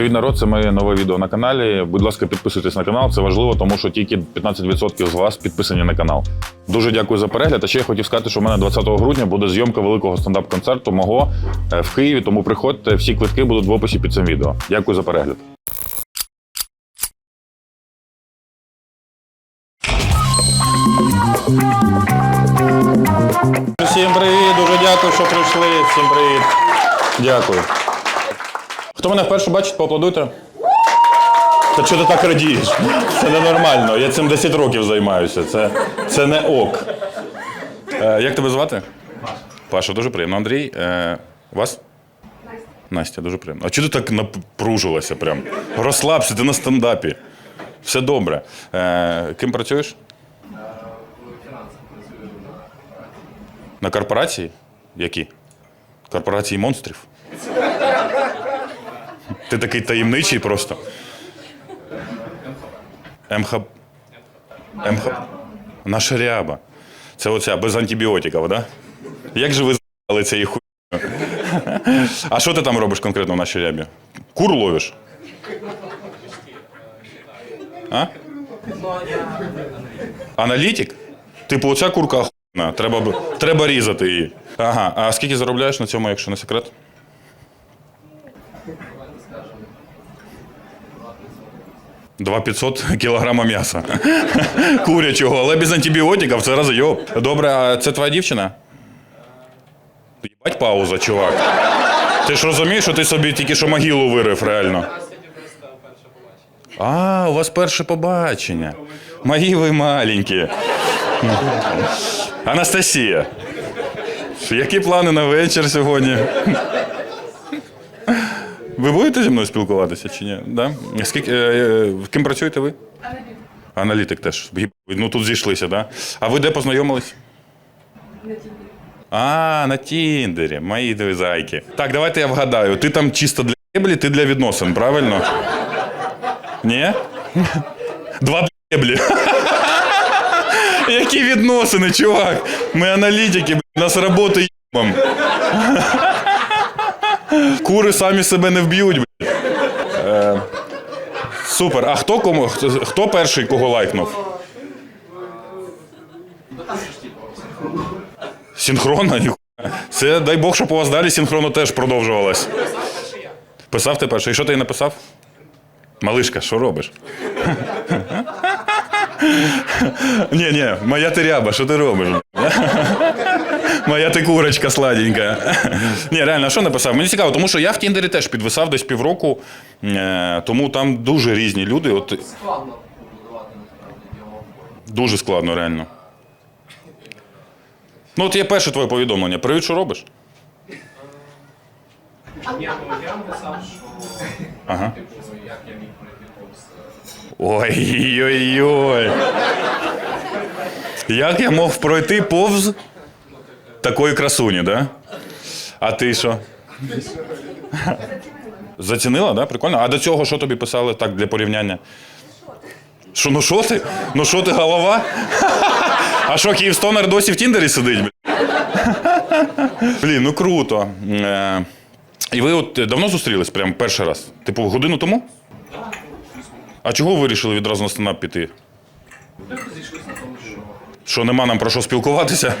Привіт, народ! Це моє нове відео на каналі. Будь ласка, підписуйтесь на канал. Це важливо, тому що тільки 15% з вас підписані на канал. Дуже дякую за перегляд. А ще я хотів сказати, що в мене 20 грудня буде зйомка великого стендап-концерту мого е, в Києві. Тому приходьте, всі квитки будуть в описі під цим відео. Дякую за перегляд. Всім привіт, дуже дякую, що прийшли. Всім привіт. Дякую. Хто мене вперше бачить, поаплодуйте. Та чого ти так радієш? Це ненормально. Я цим 10 років займаюся. Це, це не ок. Е, як тебе звати? Паша, Паша, дуже приємно. Андрій, е, вас? Настя. Настя, дуже приємно. А чого ти так напружилася прям? Розслабся, ти на стендапі. Все добре. Е, ким працюєш? На корпорації? Які? Корпорації монстрів? Ти такий таємничий просто. МХ... МХ... Наша ряба. Це оця без антибіотиків, да? Як же ви з**ли цієї хуй? А що ти там робиш конкретно в нашій рябі? Кур ловиш? А? Аналітик? Типу, оця курка охуєнна, треба, треба різати її. Ага, а скільки заробляєш на цьому, якщо не секрет? Два 500 кілограма м'яса. Курячого, але без антибіотиків це разйоб. Добре, а це твоя дівчина? Їбать пауза, чувак. Ти ж розумієш, що ти собі тільки що могилу вирив, реально. А, у вас перше побачення. Мої ви маленькі. Анастасія. Які плани на вечір сьогодні? Ви будете зі мною спілкуватися чи ні? Да? Скільки, е, е, ким працюєте ви? Аналітик. Аналітик теж. Ну тут зійшлися, так? Да? А ви де познайомились? На Тіндері. А, на Тіндері. Мої дві зайки. Так, давайте я вгадаю. Ти там чисто для еблі, ти для відносин, правильно? Ні? Два для еблі. Які відносини, чувак? Ми аналітики, нас роботи їбам. Кури самі себе не вб'ють. Е, супер. А хто кому? Хто, хто перший кого лайкнув? Синхронно? Це дай Бог, щоб у вас далі синхронно теж продовжувалось. Писав ти перший. І що ти написав? Малишка, що робиш? Ні, ні, моя ти ряба, що ти робиш? Моя ти курочка сладенька. Ні, реально, що написав? Мені цікаво, тому що я в Тіндері теж підвисав десь півроку, е, тому там дуже різні люди. От, складно побудувати насправді діалог. дуже складно, реально. Ну, от є перше твоє повідомлення. Привіт, що робиш? Ну я написав, що Ага. типу, як я міг пройти повз. е, Ой-ой-ой. Як я мог пройти повз такої красуні, да? А ти що? Зацінила, да? Прикольно. А до цього що тобі писали так для порівняння? Що, ну що ти? Ну що ти голова? А що, Київстонер досі в Тіндері сидить? блін? Ну круто. Е, І ви от давно зустрілись прям перший раз? Типу, годину тому? А чого ви вирішили відразу на стендап піти? Зійшлися на тому, що нема нам про що спілкуватися?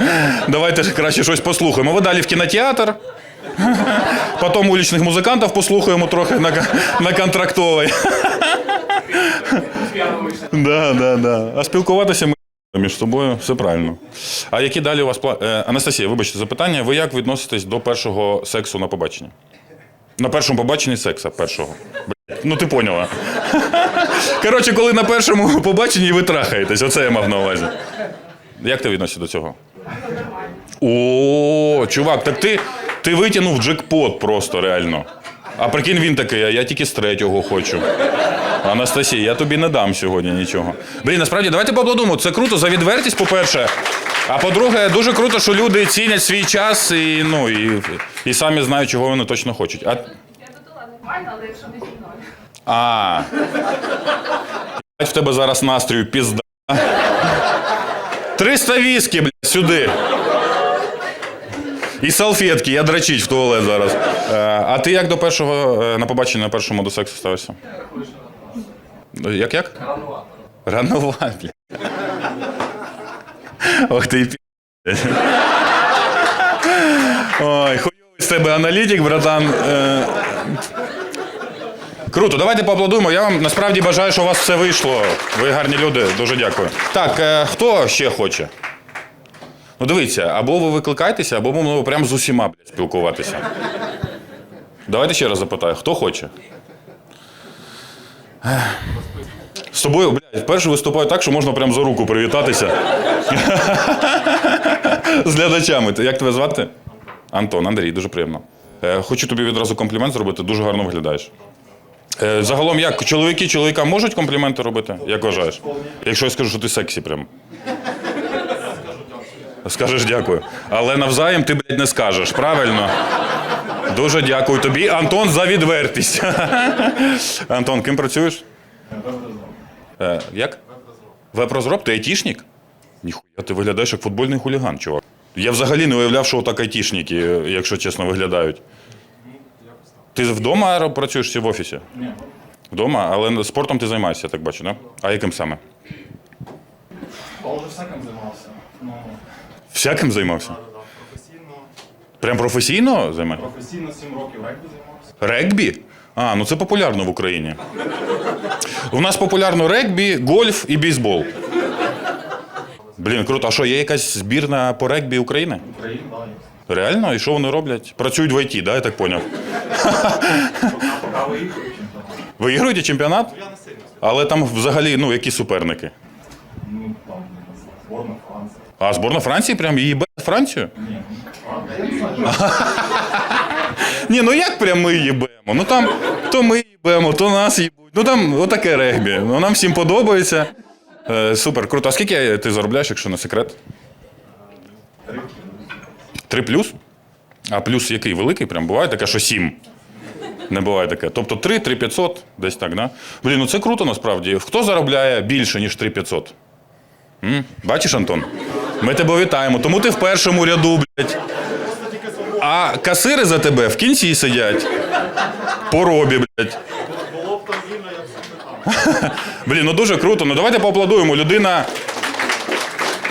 Давайте краще щось послухаємо. Ви далі в кінотеатр. Потім уличних музикантів послухаємо трохи на, на контрактовий. Да, да, да. А спілкуватися ми між собою, все правильно. А які далі у вас плани? Анастасія, вибачте запитання. Ви як відноситесь до першого сексу на побаченні? На першому побаченні секса першого. Ну ти поняла. Коротше, коли на першому побаченні ви трахаєтесь, оце я мав на увазі. Як ти відносишся до цього? О, чувак, так ти, ти витягнув джекпот просто реально. А прикинь, він такий, а я тільки з третього хочу. Анастасія, я тобі не дам сьогодні нічого. Блін, насправді, давайте поаплодуємо. Це круто за відвертість, по-перше. А по-друге, дуже круто, що люди цінять свій час і, ну, і, і самі знають, чого вони точно хочуть. А, Я додала нормально, але якщо не зі мною. а. В тебе зараз настрою пізда. 300 віскі, блядь, сюди. І салфетки, я драчить в туалет зараз. Е, А ти як до першого е, на побачення на першому до сексу ставишся? Як як? Ранувато. Рановато. бля. Ох ти пі. Ой, хуйовий з тебе аналітик, братан. Круто, давайте поаплодуємо. Я вам насправді бажаю, що у вас все вийшло. Ви гарні люди, дуже дякую. Так, е, хто ще хоче? Ну дивіться, або ви викликаєтеся, або ми ну, прям з усіма блядь, спілкуватися. Давайте ще раз запитаю, хто хоче? З тобою, блядь, вперше виступаю так, що можна прям за руку привітатися. З глядачами. Як тебе звати? Антон, Андрій, дуже приємно. Е, Хочу тобі відразу комплімент зробити, дуже гарно виглядаєш. Е, Загалом, як чоловіки чоловікам можуть компліменти робити? Як вважаєш? Якщо я скажу, що ти сексі прям. Скажеш дякую. Але навзаєм ти, блядь, не скажеш, правильно? Дуже дякую тобі, Антон, за відвертість. Антон, ким працюєш? Е, як? Веб-розроб? Ти айтішник? Ніхуя, ти виглядаєш як футбольний хуліган, чувак. Я взагалі не уявляв, що так айтішники, е, якщо чесно, виглядають. Ти вдома працюєш чи в офісі? Ні. Вдома, але спортом ти займаєшся, я так бачу, да? А яким саме? Вже всяким займався. Ну, Всяким займався? да, да, професійно. Прям професійно займаєшся? Професійно 7 років регбі займався. Регбі? А, ну це популярно в Україні. У нас популярно регбі, гольф і бейсбол. Блін, круто. А що, є якась збірна по регбі України? Україн, да, є. Реально? І що вони роблять? Працюють в ІТ, да, я так поняв. Виграєте чемпіонат? Але там взагалі, ну, які суперники? Ну, там, зборна Франції. А зборна Франції прям її бе Францію? Ні, знаю. Ні, ну як прям ми їбемо? Ну там то ми їбемо, то нас їбуть. Ну там отаке регбі. Ну нам всім подобається. Е, супер, круто. А скільки ти заробляєш, якщо не секрет? Три плюс? А плюс який? Великий? Прям буває таке, що сім. Не буває таке. Тобто 3, 3 500, десь так, да? Блін, ну це круто насправді. Хто заробляє більше, ніж 3 500? М? Бачиш, Антон? Ми тебе вітаємо. Тому ти в першому ряду, блядь. А касири за тебе в кінці сидять. По робі, блядь. Блін, ну дуже круто. Ну давайте поаплодуємо. Людина,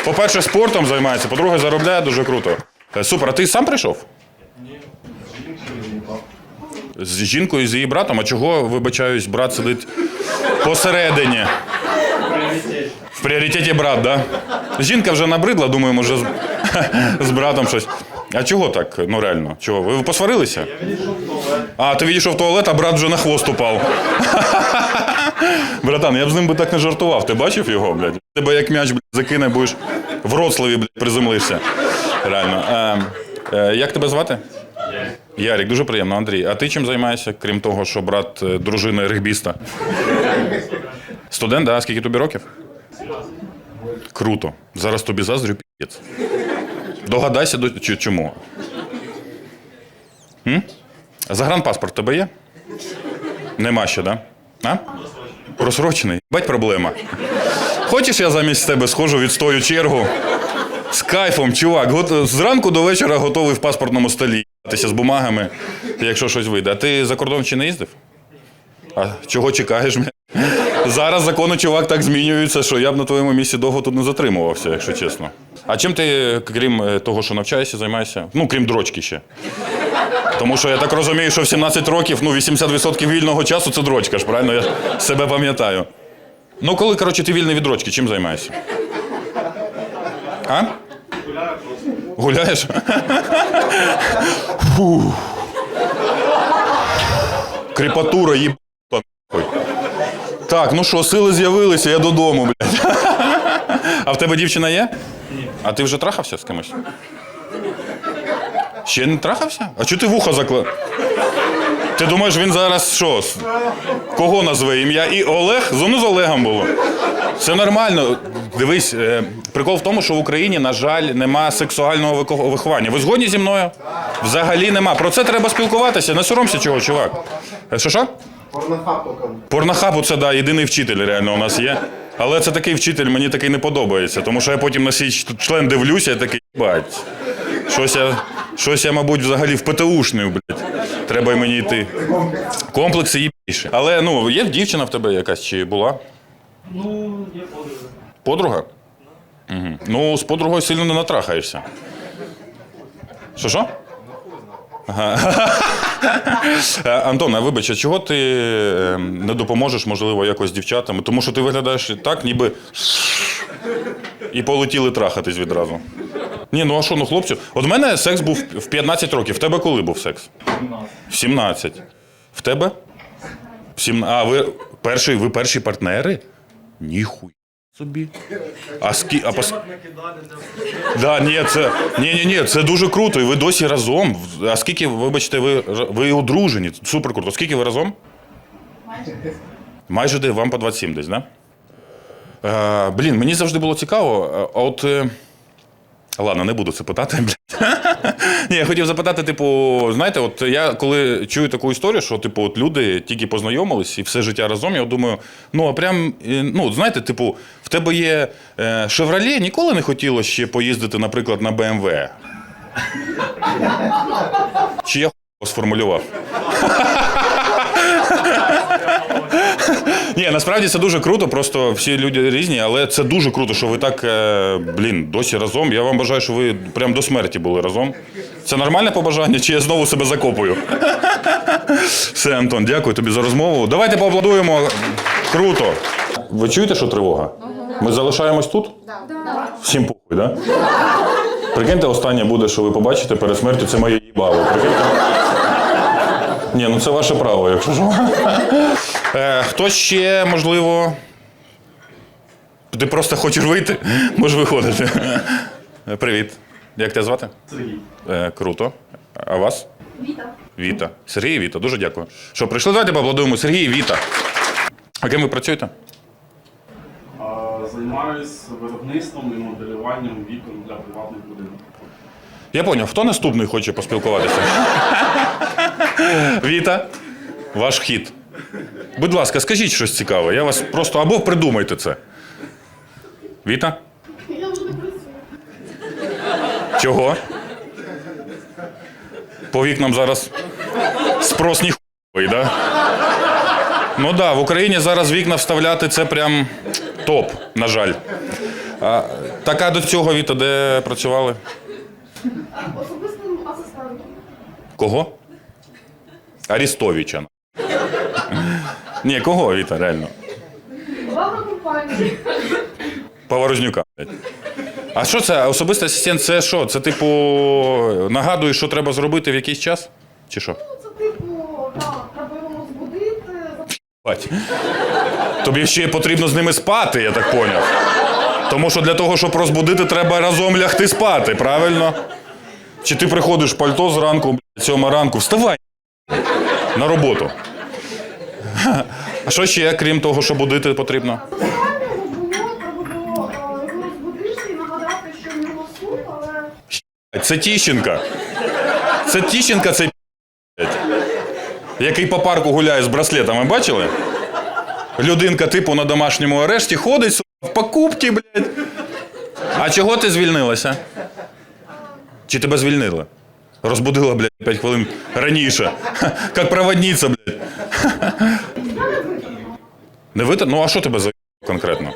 по-перше, спортом займається, по-друге, заробляє дуже круто. Е, Супер, а ти сам прийшов? Ні, з жінкою. З її братом. А чого, вибачаюсь, брат сидить посередині? В пріоритеті брат, да? Жінка вже набридла, думаю, може з, з братом щось. А чого так? Ну реально, чого? Ви посварилися? Я в туалет. А, ти відійшов в туалет, а брат вже на хвост упав. Братан, я б з ним би так не жартував. Ти бачив його, блядь? Тебе як м'яч блядь, закине, будеш в Роцлаві, блядь, приземлишся. Реально. Е, е, як тебе звати? Ярік, дуже приємно, Андрій. А ти чим займаєшся, крім того, що брат е, дружини регбіста? Студент, да? Скільки тобі років? Круто. Зараз тобі заздрю піць. Догадайся, до... чи- чому. Загранпаспорт в тебе є? Нема ще, да? А? Просрочений. Бать проблема. Хочеш, я замість тебе схожу, відстою чергу? З кайфом, чувак. Зранку до вечора готовий в паспортному столі. Тися з бумагами, якщо щось вийде. А ти за кордон чи не їздив? А чого чекаєш? Зараз закони, чувак, так змінюються, що я б на твоєму місці довго тут не затримувався, якщо чесно. А чим ти, крім е, того, що навчаєшся, займаєшся? Ну, крім дрочки ще. Тому що я так розумію, що в 17 років ну, 80% вільного часу це дрочка ж, правильно? Я себе пам'ятаю. Ну, коли, коротше, ти вільний від дрочки, чим займаєшся? А? Гуляю просто. Гуляєш? Фу. Кріпатура їб... Так, ну що, сили з'явилися, я додому, блядь. А в тебе дівчина є? Ні. А ти вже трахався з кимось? Ще не трахався? А чого ти вухо закла... Ти думаєш, він зараз що? Кого назве ім'я? І Олег? Зону з Олегом було. Це нормально. Дивись, е, прикол в тому, що в Україні, на жаль, нема сексуального вико- виховання. Ви згодні зі мною? Взагалі нема. Про це треба спілкуватися. Не соромся чого, чувак. Е, Що що? Порнохабу це да, єдиний вчитель реально у нас є. Але це такий вчитель, мені такий не подобається, тому що я потім на свій член дивлюся і такий бать. Щось я, Щось я, мабуть, взагалі в ПТУшний, блядь. Треба й мені йти. Комплекси є більше. Але ну, є дівчина в тебе якась чи була? Ну, є подруга. Подруга? Угу. Ну, з подругою сильно не натрахаєшся. Що що? Е, Антон, а вибач, а чого ти е, не допоможеш, можливо, якось дівчатам? Тому що ти виглядаєш так, ніби і полетіли трахатись відразу. Ні, ну а що, ну хлопцю? От в мене секс був в 15 років. В тебе коли був секс? В 17. В тебе? В 7... А ви перший, ви перші партнери? Ніхуй собі. А скі... а пос... Да, ні, це ні, ні, ні, це дуже круто. І ви досі разом. А скільки, вибачте, ви, ви одружені? Супер круто. Скільки ви разом? Майже. Майже де? Вам по 27 десь, да? Е, блін, мені завжди було цікаво. е, А от. Ладно, не буду це питати. блядь. Ні, я хотів запитати, типу, знаєте, от я коли чую таку історію, що типу, от люди тільки познайомились і все життя разом, я думаю, ну а прям, ну знаєте, типу, в тебе є е, Шевроле, ніколи не хотіло ще поїздити, наприклад, на БМВ. Чи я хуйово сформулював? Ні, насправді це дуже круто, просто всі люди різні, але це дуже круто, що ви так, е, блін, досі разом. Я вам бажаю, що ви прям до смерті були разом. Це нормальне побажання, чи я знову себе закопую? Все, Антон, дякую тобі за розмову. Давайте поаплодуємо. Круто. Ви чуєте, що тривога? Ми залишаємось тут? Всім похуй, так? Да? Прикиньте, останнє буде, що ви побачите перед смертю, це моє їбало. Прикиньте? Ні, ну це ваше право, якщо що. Е, хто ще, можливо. Ти просто хочеш вийти? Можеш виходити. Е, Привіт. Як тебе звати? Сергій. Е, круто. А вас? Віта. Віта. Сергій і Віта, дуже дякую. Що, прийшли? Давайте поаплодуємо. Сергій і Віта. А ким ви працюєте? А, Займаюсь виробництвом і моделюванням вікон для приватних будинків. Я поняв, хто наступний хоче поспілкуватися? Віта, ваш хід. Будь ласка, скажіть щось цікаве. Я вас просто або придумайте це. Віта? Чого? По вікнам зараз спрос ніхуй, да? Ну так, да, в Україні зараз вікна вставляти це прям топ, на жаль. А, така до цього Віта, де працювали? Особистим асистентом. Кого? Арістовича. Ні, кого, Віта, реально? Поворожнюка. А що це? Особистий асистент це що? Це типу нагадує, що треба зробити в якийсь час? Чи що? Ну, це типу, так, треба його збудити. Тобі ще потрібно з ними спати, я так поняв. Тому що для того, щоб розбудити, треба разом лягти спати, правильно? Чи ти приходиш в пальто зранку, блядь, сьома ранку, вставай на роботу. А що ще, крім того, що будити потрібно? Це Тіщенка. Це Тіщенка, цей який по парку гуляє з браслетами, бачили? Людинка, типу, на домашньому арешті ходить сука, в покупки, блядь. А чого ти звільнилася? Чи тебе звільнили? Розбудила, блядь, 5 хвилин раніше. Ха, Як проводниця, блядь. Не витер? Ну а що тебе за конкретно?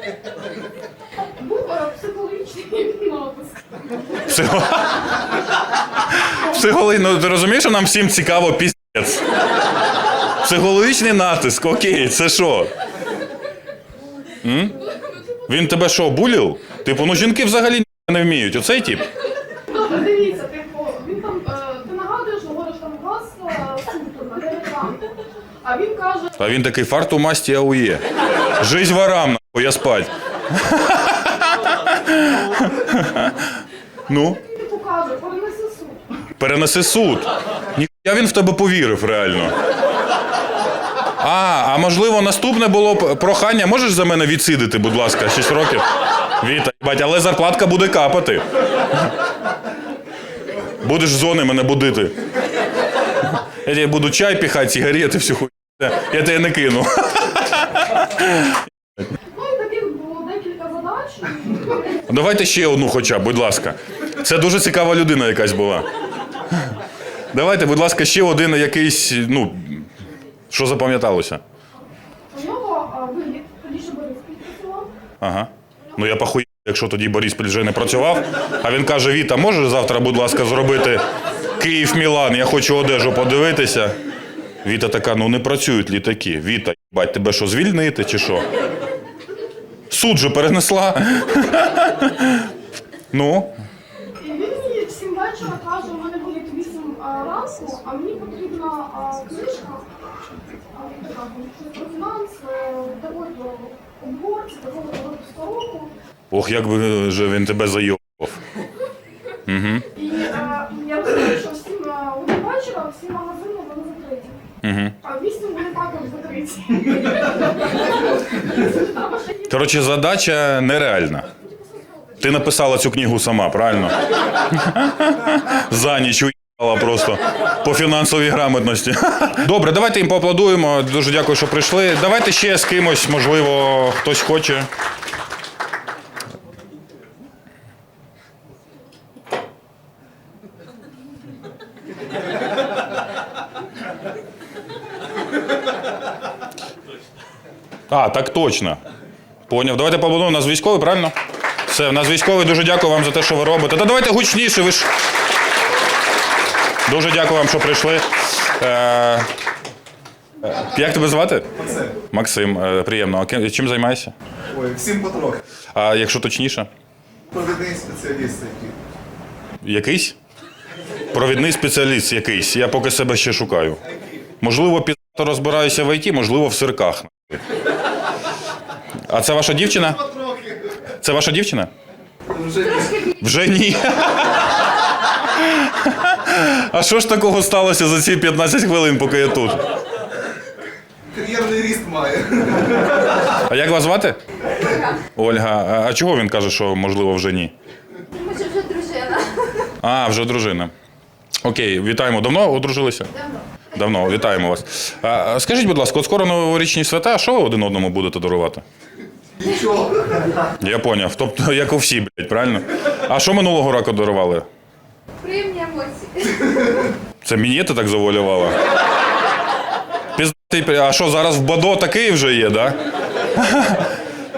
був психологічний натиск. Психо... Психологі... Ну, ти розумієш, що нам всім цікаво піздець? Психологічний натиск, окей, це що? М? Він тебе що, булів? Типу, ну жінки взагалі не вміють. Оцей тип? Дивіться, він там, е, ти нагадуєш, говориш там у вас е, суд на 9 ранку. А він каже, А він такий фарт у масті аує. Жизнь ворам, нахуй, я спать. Ну, типу каже, перенеси суд. перенеси суд. Ніхуя він в тебе повірив реально. А, а можливо, наступне було б прохання. Можеш за мене відсидити, будь ласка, 6 років? Віта, бать, але зарплатка буде капати. Будеш з зони мене будити. Я тебе буду чай піхати, сигарети, всю хуйню. Я тебе не кину. Ну і таких було декілька задач. Давайте ще одну хоча б, будь ласка. Це дуже цікава людина якась була. Давайте, будь ласка, ще один якийсь, ну, що запам'яталося. У нього а, виліт, тоді ще Борис підпрацював. Ага. Ну я похуй, якщо тоді Борис вже не працював. А він каже: Віта, можеш завтра, будь ласка, зробити Київ-Мілан, я хочу одежу подивитися. Віта така, ну не працюють літаки. Віта, бать, тебе що, звільнити чи що? Суд же перенесла. Ну, мені в 7 вечора каже, у мене 8 а, ранку, а мені потрібна книжка. А, така, щось про фінанс, е, такої до обгорці, такого до року. ох, як би же він тебе зайобав. І е, я розумію, що всім е, один вечора всі магазини вони закриті. Угу. Коротше, задача нереальна. Ти написала цю книгу сама, правильно? За ніч уїхала просто по фінансовій грамотності. Добре, давайте їм поаплодуємо. Дуже дякую, що прийшли. Давайте ще з кимось, можливо, хтось хоче. А, так точно. Поняв. Давайте поаплодуємо. У нас військовий, правильно? Все, у нас військовий. Дуже дякую вам за те, що ви робите. Та давайте гучніше. Ви ж. Дуже дякую вам, що прийшли. Е, е, як тебе звати? Максим. Максим, е, приємно. А ким- чим займаєшся? Ой, всім потрохи. А якщо точніше? Провідний спеціаліст який. Якийсь? Провідний спеціаліст якийсь. Я поки себе ще шукаю. Можливо, пізато розбираюся в ІТ, можливо, в сирках. А це ваша дівчина? Це ваша дівчина? Вже ні. А що ж такого сталося за ці 15 хвилин, поки я тут? кар'єрний ріст має. А як вас звати? Ольга. А- А чого він каже, що можливо вже ні? Тому що вже дружина. А, вже дружина. Окей, вітаємо. Давно одружилися? Давно. Давно, вітаємо вас. А, а скажіть, будь ласка, от скоро новорічні свята, що ви один одному будете дарувати? Нічого. Я поняв. Тобто, як у всі, блядь, правильно? А що минулого року дарували? Приємні емоції. Це мені ти так завуалювала? Піздатий, а що зараз в Бадо такий вже є, да?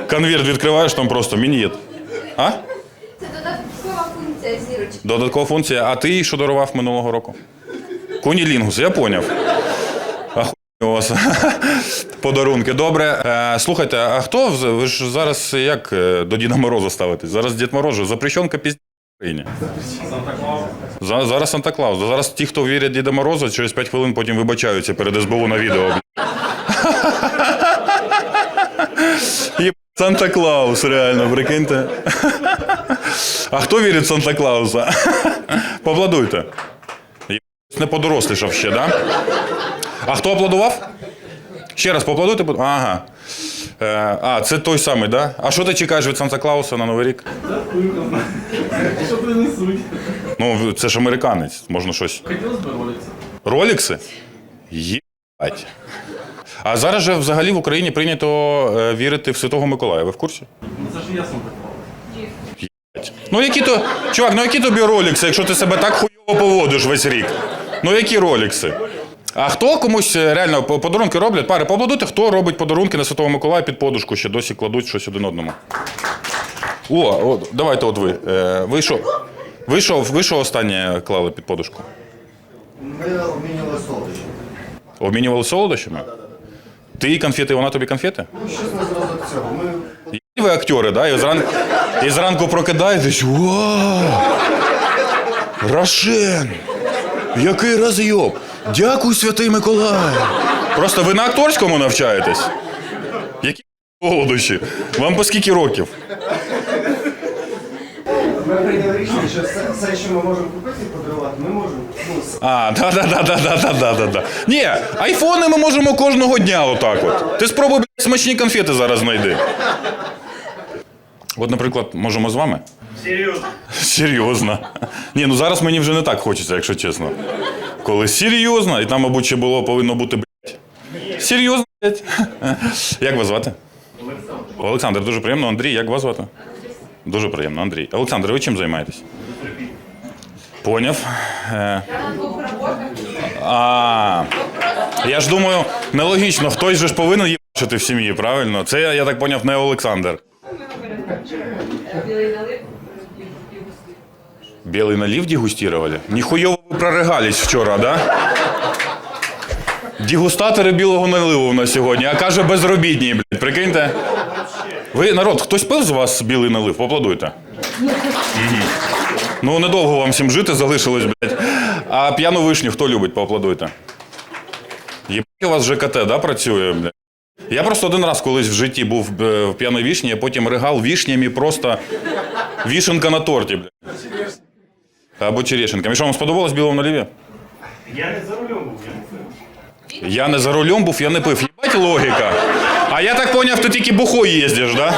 Конверт відкриваєш, там просто мінієт. А? Це додаткова функція зірочки. Додаткова функція. А ти що дарував минулого року? Кунілінгус, я поняв. У вас подарунки. Добре. Е, слухайте, а хто ви ж зараз як е, до Діда Мороза ставитесь? Зараз Дід Мороз, запрещенка пізді в Україні. За- Зараз Санта Клаус. Зараз ті, хто вірять Діда Мороза, через 5 хвилин потім вибачаються перед СБУ на відео. Санта Клаус, реально, прикиньте. А хто вірить в Санта Клауса? Поаплодуйте. Не подорослішав ще, да? А хто аплодував? Ще раз поаплодуйте. Ага. Е, а, це той самий, да? А що ти чекаєш від Санта Клауса на Новий рік? Що принесуть? Ну, це ж американець, можна щось. Хотілося б ролиться. Ролікси? Єбать. А зараз же взагалі в Україні прийнято е, вірити в Святого Миколая. Ви в курсі? Це ж я Санта-Клаус. Ну які то. Чувак, ну які тобі ролікси, якщо ти себе так хуйово поводиш весь рік? Ну які ролікси? А хто комусь е, реально подарунки роблять? Пари, поаплодуйте, хто робить подарунки на Святого Миколая під подушку, ще досі кладуть щось один одному. О, о давайте от ви. Е, ви що? Ви що, ви що останнє клали під подушку? Ми обмінювали солодощі. Обмінювали солодощами? Ти конфети, вона тобі конфети? Ну, щось на зразок цього. Ми І ви актери, да? І зранку, і зранку прокидаєтесь. Вау! Рошен! Який розйоб! Дякую, святий Миколай! Просто ви на акторському навчаєтесь? Які солодощі? Вам по скільки років? Ми прийняли рішення, що все, все, що ми можемо купити і подарувати, ми можемо. Ну, с- А, да, да, да, да, да, да, да, да, да. Ні, айфони ми можемо кожного дня отак от. Ти спробуй блядь, смачні конфети зараз знайди. От, наприклад, можемо з вами? Серйозно. Серйозно. Ні, ну зараз мені вже не так хочеться, якщо чесно. Коли серйозно, і там, мабуть, ще було повинно бути блядь. Серйозно, блядь. Як вас звати? Олександр. Олександр, дуже приємно. Андрій, як вас звати? Дуже приємно, Андрій. Олександр, ви чим займаєтесь? Поняв. Е, Я на двох роботах А, я ж думаю, нелогічно, хтось же ж повинен їбачити в сім'ї, правильно? Це, я, я так поняв, не Олександр. Білий налив дегустировали? Ніхуйово ви проригались вчора, да? Дегустатори білого наливу у нас сьогодні, а каже безробітні, блядь, прикиньте. Ви, народ, хтось пив з вас білий налив? Поаплодуйте. Мгм. Ну, недовго вам всім жити залишилось, блядь. А п'яну вишню хто любить, поаплодуйте. Єбать у вас ЖКТ, да, працює, блядь? Я просто один раз колись в житті був е, в п'яної вішні, а потім ригал вішнями просто вішенка на торті, блядь. Або черешенками. І що, вам сподобалось в білому наливі? Я не за рулем був, я не пив. Я не за рулем був, я не пив. Єбать логіка. А я так поняв, ти тільки бухой їздиш, да?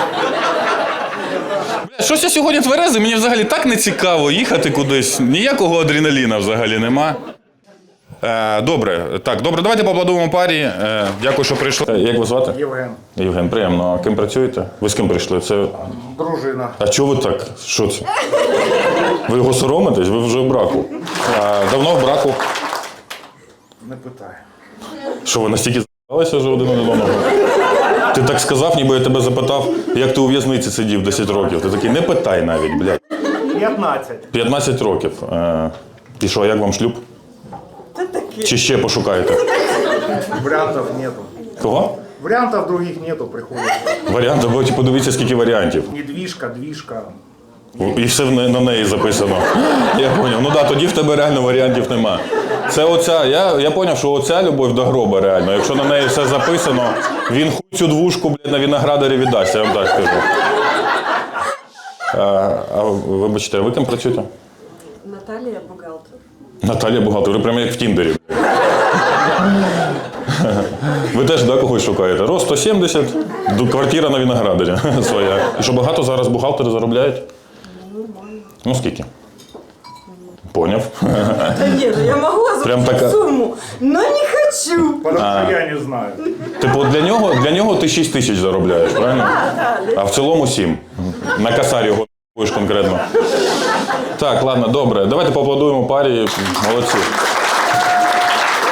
Бля, щось я сьогодні тверезий, мені взагалі так не цікаво їхати кудись. Ніякого адреналіна взагалі нема. Е, добре, так, добре, давайте поаплодуємо парі. Е, дякую, що прийшли. Е, Як вас звати? Євген, Євген, приємно. А ким працюєте? Ви з ким прийшли? Це. дружина. А чого ви так? Що це? Ви його соромитесь? Ви вже в браку. А, давно в браку. Не питай. Що ви настільки з**алися вже один одного? Ти так сказав, ніби я тебе запитав, як ти у в'язниці сидів 10 років. Ти такий, не питай навіть, блядь. 15. 15 років. Е, і що, як вам шлюб? Чи ще пошукаєте? Варіантів нету. Кого? Варіантів других нету, приходиться. Варіанти, бо подивіться, скільки варіантів. Недвіжка, двіжка. І все на неї записано. Я поняв. Ну так, да, тоді в тебе реально варіантів нема. Це оця, я, я поняв, що оця любов до гроба реально. Якщо на неї все записано, він хуй цю двушку, блядь, на виноградарі віддасть, я вам так скажу. А, а вибачте, а ви ким працюєте? Наталія бухгалтер. Наталія бухгалтер, ви прямо як в Тіндері. Ви теж да, когось шукаєте? Рост 170, квартира на виноградарі своя. І що багато зараз бухгалтери заробляють? Ну скільки? Поняв. Да нет, ну я могла Прям заплатить така- сумму, но не хочу. Потому я не знаю. Типу, для нього, для нього ти 6 тисяч заробляєш, правильно? А в цілому 7. На касарі його будеш конкретно. Так, ладно, добре. Давайте поаплодуємо парі. Молодці.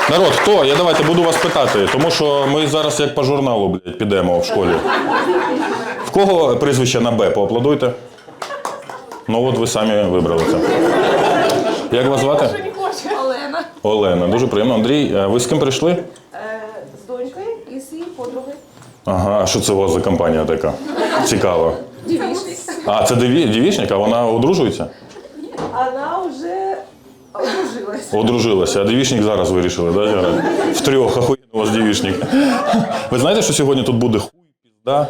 Народ, хто? Я давайте буду вас питати, тому що ми зараз як по журналу, блядь, підемо в школі. В кого прізвище на Б? Поаплодуйте. Ну от ви самі вибрали це. Як вас звати? Олена. Олена. Дуже приємно. Андрій, а ви з ким прийшли? Е, з донькою і з її подругою. Ага, а що це у вас за компанія така? Цікаво. Дівішник. А, це деві- дівічник, а вона одружується? Вона вже одружилась. Одружилася, а девічник зараз вирішили, да, зіграти? Втрьох, охуєнно у вас девічник. Ви знаєте, що сьогодні тут буде хуй, пізда?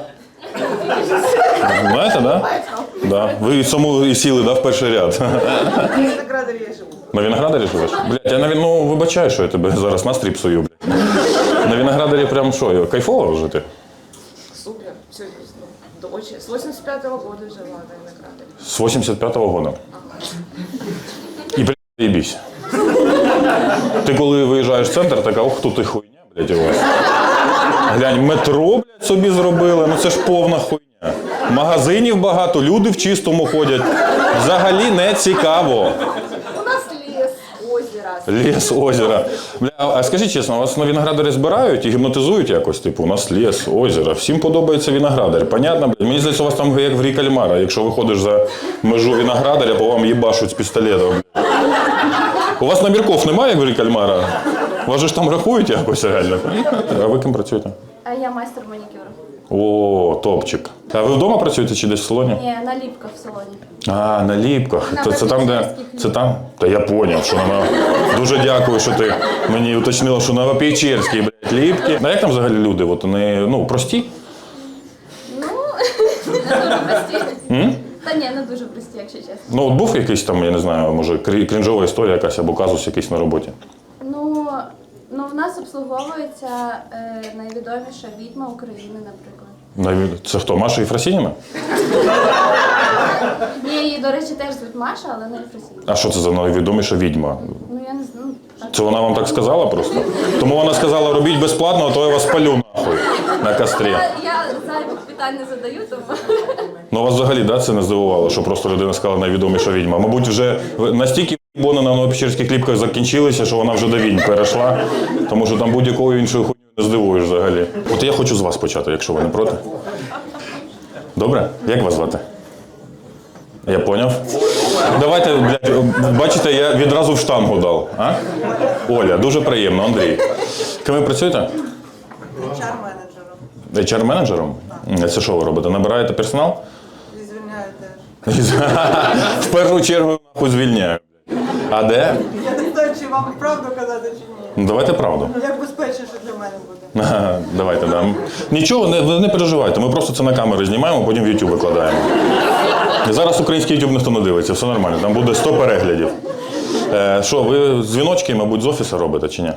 Знаєте, да? Да. Ви цьому і сіли, да, в перший ряд. На Виноградарі я живу. На виноградарі живеш? Блядь, я ну, вибачаю, що я тебе зараз настрій псую, блядь. На виноградарі прям що, кайфово жити? Супер. Все, ну, дочь. С 85-го года жила на виноградарі. С 85-го года. І блядь. Ти коли виїжджаєш в центр, така, ох, тут і хуйня, блядь, у вас. Глянь, метро, блядь, собі зробили, ну це ж повна хуйня. Магазинів багато, люди в чистому ходять. Взагалі не цікаво. У нас ліс, озеро. Ліс, озеро. Бля, а скажіть чесно, вас на виноградарі збирають і гіпнотизують якось? Типу, у нас ліс, озеро. Всім подобається виноградар. Понятно, блядь? Мені здається, у вас там як в рік кальмара. Якщо виходиш за межу виноградаря, по вам їбашуть з пістолета. блядь. У вас номерков немає, як в рік кальмара? Вас же ж там рахують якось реально. А ви ким працюєте? А я майстер манікюру. О, топчик. А ви вдома працюєте чи десь в салоні? Ні, наліпка в салоні. А, на ліпках. На Це, це там, де. Печерських Це там? Та я поняв, що на. Дуже дякую, що ти мені уточнила, що на Печерській, блядь, ліпки. А як там взагалі люди? От вони ну, прості? Ну, не дуже прості. Та ні, не дуже прості, якщо чесно. Ну, от був якийсь там, я не знаю, може, крі- крінжова історія якась або казус якийсь на роботі. Ну, в нас обслуговується е, найвідоміша відьма України, наприклад. Навіть- Це хто? Маша Єфросініна? Ні, її, до речі, теж звуть Маша, але не Ефросінь. А що це за найвідоміша відьма? Ну я не знаю. ну. Це вона вам так сказала просто? Тому вона сказала, робіть безплатно, а то я вас палю нахуй на кострі. Я, я зайвих питань не задаю, тому Ну вас взагалі да, це не здивувало, що просто людина сказала найвідоміша відьма. Мабуть, вже настільки Бони на новопечерських кліпках закінчилися, що вона вже до відьм перейшла, тому що там будь-якою іншою хуйнею не здивуєш взагалі. От я хочу з вас почати, якщо ви не проти. Добре? Як вас звати? Я поняв. Давайте, блядь, бачите, я відразу в штангу дав. А? Оля, дуже приємно, Андрій. Ким ви працюєте? HR-менеджером. HR-менеджером? Це що ви робите? Набираєте персонал? І звільняю теж. В першу чергу нахуй звільняю. А де? Я не знаю, чи вам правду казати чи ні. Ну, Давайте правду. Як безпечніше для мене буде. Ага, Давайте дам. Нічого, не, ви не переживайте. Ми просто це на камери знімаємо, потім в YouTube викладаємо. І зараз український YouTube ніхто не дивиться, все нормально. Там буде 100 переглядів. Е, що, ви дзвіночки, мабуть, з офісу робите чи ні?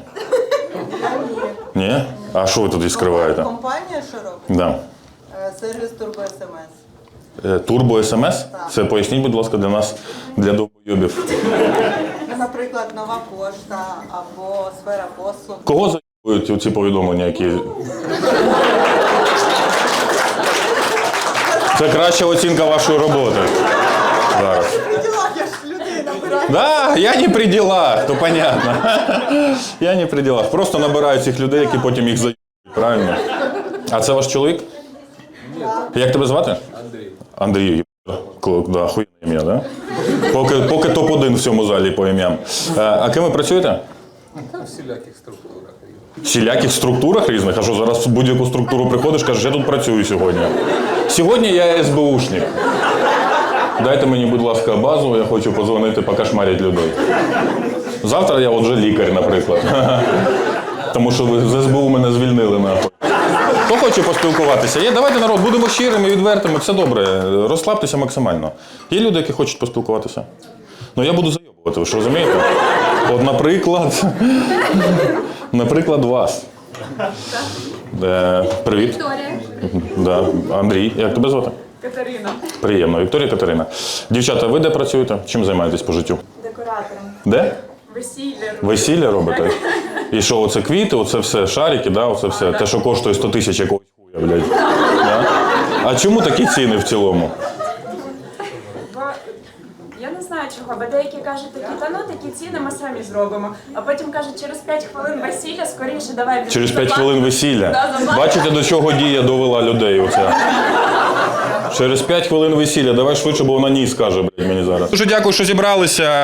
Ні? А що ви тоді скриваєте? Компанія, що робить? Да. Е, Сервіс Турбо СМС. Е, Турбо СМС? Це поясніть, будь ласка, для нас, для довбойобів. Ну, Наприклад, нова пошта або сфера послуг. Кого заїбують ці повідомлення, які. Це краща оцінка вашої роботи. Зараз. Да, я не при делах, то понятно. Я не при делах. Просто набираю цих людей, які потім їх заїбують, правильно? А це ваш чоловік? Як тебе звати? Андрій. Да, хуйне ім'я, да? Поки, поки топ-1 в цьому залі по ім'ям. А, а ким ви працюєте? В всіляких структурах. всіляких структурах різних, а що зараз в будь-яку структуру приходиш, кажеш, я тут працюю сьогодні. Сьогодні я СБУшник. Дайте мені, будь ласка, базу, я хочу позвонити, покошмарити людей. Завтра я отже лікар, наприклад. Тому що ви з СБУ мене звільнили нахуй. Хто хоче поспілкуватися? Є, давайте народ, будемо щирими, відвертими, все добре. Розслабтеся максимально. Є люди, які хочуть поспілкуватися. Ну я буду зайобувати, ви ж розумієте? От, наприклад, наприклад, вас. Е, привіт. Вікторія. Да. Андрій, як тебе звати? Катерина. Приємно, Вікторія Катерина. Дівчата, ви де працюєте? Чим займаєтесь по життю? Декоратором. Де? Весілля. Весілля робите? І що, оце квіти, оце все, шарики, да, оце все. Те, що коштує 100 тисяч якогось хуя, блядь. Да? А чому такі ціни в цілому? Я не знаю чого, бо деякі кажуть такі, та ну такі ціни ми самі зробимо. А потім кажуть, через 5 хвилин весілля, скоріше давай від- Через 5 хвилин весілля. Да, Бачите, до чого дія довела людей оця? Через 5 хвилин весілля. Давай швидше, бо вона ні скаже, блядь, мені зараз. Дуже дякую, що зібралися.